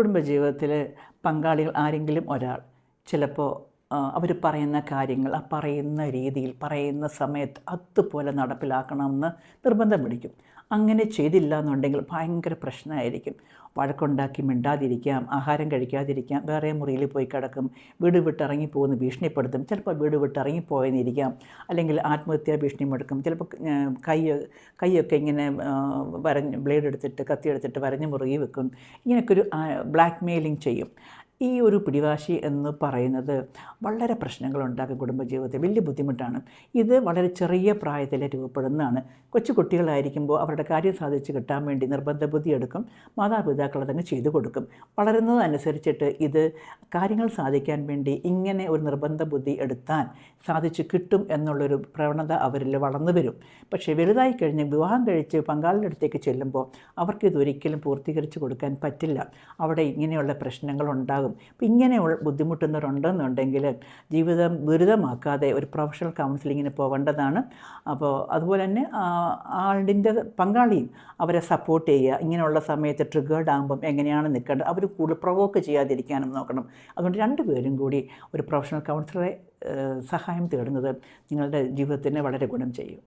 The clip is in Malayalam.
കുടുംബജീവിതത്തിൽ പങ്കാളികൾ ആരെങ്കിലും ഒരാൾ ചിലപ്പോൾ അവർ പറയുന്ന കാര്യങ്ങൾ ആ പറയുന്ന രീതിയിൽ പറയുന്ന സമയത്ത് അതുപോലെ നടപ്പിലാക്കണമെന്ന് നിർബന്ധം പിടിക്കും. അങ്ങനെ ചെയ്തില്ല എന്നുണ്ടെങ്കിൽ ഭയങ്കര പ്രശ്നമായിരിക്കും. വഴക്കുണ്ടാക്കി മിണ്ടാതിരിക്കാം ആഹാരം കഴിക്കാതിരിക്കാം വേറെ മുറിയിൽ പോയി കിടക്കും വീട് വിട്ടിറങ്ങി പോകുന്ന ഭീഷണിപ്പെടുത്തും. ചിലപ്പോൾ വീട് വിട്ടിറങ്ങിപ്പോയെന്നിരിക്കാം അല്ലെങ്കിൽ ആത്മഹത്യാ ഭീഷണി മുടക്കും ചിലപ്പോൾ കൈ കൈയൊക്കെ ഇങ്ങനെ വരഞ്ഞ് ബ്ലേഡ് എടുത്തിട്ട് കത്തി എടുത്തിട്ട് വരഞ്ഞ് മുറുകി വെക്കും. ഇങ്ങനെയൊക്കെ ഒരു ബ്ലാക്ക് മെയിലിംഗ് ചെയ്യും. ഈ ഒരു പിടിവാശി എന്ന് പറയുന്നത് വളരെ പ്രശ്നങ്ങളുണ്ടാക്കും കുടുംബജീവിതത്തിൽ. വലിയ ബുദ്ധിമുട്ടാണ്. ഇത് വളരെ ചെറിയ പ്രായത്തിൽ രൂപപ്പെടുന്നതാണ്. കൊച്ചു കുട്ടികളായിരിക്കുമ്പോൾ അവരുടെ കാര്യം സാധിച്ച് കിട്ടാൻ വേണ്ടി നിർബന്ധ ബുദ്ധി എടുക്കും. മാതാപിതാക്കൾ അതങ്ങ് ചെയ്തു കൊടുക്കും. വളരുന്നതനുസരിച്ചിട്ട് ഇത് കാര്യങ്ങൾ സാധിക്കാൻ വേണ്ടി ഇങ്ങനെ ഒരു നിർബന്ധ ബുദ്ധി എടുത്താൽ സാധിച്ചു കിട്ടും എന്നുള്ളൊരു പ്രവണത അവരിൽ വളർന്നു വരും. പക്ഷേ വലുതായി കഴിഞ്ഞ് വിവാഹം കഴിച്ച് പങ്കാളിന്റെ അടുത്തേക്ക് ചെല്ലുമ്പോൾ അവർക്കിതൊരിക്കലും പൂർത്തീകരിച്ച് കൊടുക്കാൻ പറ്റില്ല. അവിടെ ഇങ്ങനെയുള്ള പ്രശ്നങ്ങൾ ഉണ്ടാകും അപ്പം ഇങ്ങനെ ഉള്ള- ബുദ്ധിമുട്ടുന്നവരുണ്ടെന്നുണ്ടെങ്കിൽ ജീവിതം ദുരിതമാക്കാതെ ഒരു പ്രൊഫഷണൽ കൗൺസിലിങ്ങിന് പോകേണ്ടതാണ്. അപ്പോൾ അതുപോലെ തന്നെ ആളിന്റെ പങ്കാളിയും അവരെ സപ്പോർട്ട് ചെയ്യുക. ഇങ്ങനെയുള്ള സമയത്ത് ട്രിഗേർഡ് ആകുമ്പം എങ്ങനെയാണ് നിൽക്കേണ്ടത്? അവർ കൂടുതൽ പ്രൊവോക്ക് ചെയ്യാതിരിക്കാനും നോക്കണം. അതുകൊണ്ട് രണ്ടുപേരും കൂടി ഒരു പ്രൊഫഷണൽ കൗൺസിലറെ സഹായം തേടുന്നത് നിങ്ങളുടെ ജീവിതത്തിന് വളരെ ഗുണം ചെയ്യും.